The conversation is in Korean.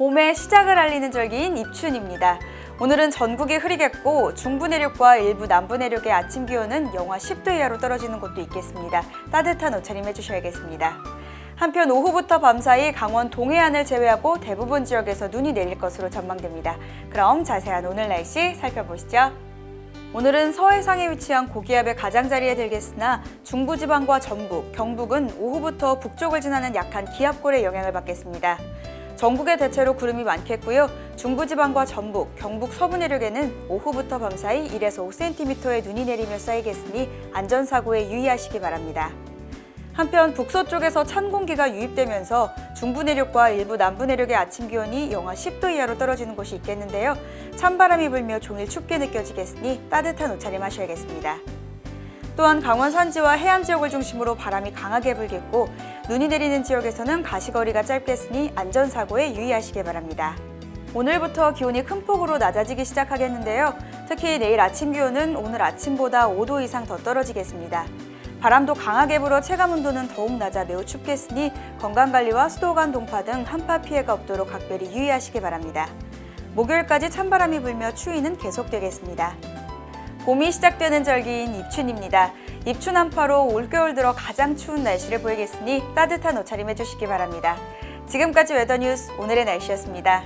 봄의 시작을 알리는 절기인 입춘입니다. 오늘은 전국이 흐리겠고 중부 내륙과 일부 남부 내륙의 아침 기온은 영하 10도 이하로 떨어지는 곳도 있겠습니다. 따뜻한 옷차림 해주셔야겠습니다. 한편 오후부터 밤사이 강원 동해안을 제외하고 대부분 지역에서 눈이 내릴 것으로 전망됩니다. 그럼 자세한 오늘 날씨 살펴보시죠. 오늘은 서해상에 위치한 고기압의 가장자리에 들겠으나 중부지방과 전북, 경북은 오후부터 북쪽을 지나는 약한 기압골의 영향을 받겠습니다. 전국에 대체로 구름이 많겠고요. 중부지방과 전북, 경북 서부 내륙에는 오후부터 밤사이 1에서 5cm의 눈이 내리며 쌓이겠으니 안전사고에 유의하시기 바랍니다. 한편 북서쪽에서 찬 공기가 유입되면서 중부 내륙과 일부 남부 내륙의 아침 기온이 영하 10도 이하로 떨어지는 곳이 있겠는데요. 찬바람이 불며 종일 춥게 느껴지겠으니 따뜻한 옷차림 하셔야겠습니다. 또한 강원 산지와 해안 지역을 중심으로 바람이 강하게 불겠고 눈이 내리는 지역에서는 가시거리가 짧겠으니 안전사고에 유의하시기 바랍니다. 오늘부터 기온이 큰 폭으로 낮아지기 시작하겠는데요. 특히 내일 아침 기온은 오늘 아침보다 5도 이상 더 떨어지겠습니다. 바람도 강하게 불어 체감 온도는 더욱 낮아 매우 춥겠으니 건강관리와 수도관 동파 등 한파 피해가 없도록 각별히 유의하시기 바랍니다. 목요일까지 찬바람이 불며 추위는 계속되겠습니다. 봄이 시작되는 절기인 입춘입니다. 입춘 한파로 올겨울 들어 가장 추운 날씨를 보이겠으니 따뜻한 옷차림 해주시기 바랍니다. 지금까지 웨더뉴스 오늘의 날씨였습니다.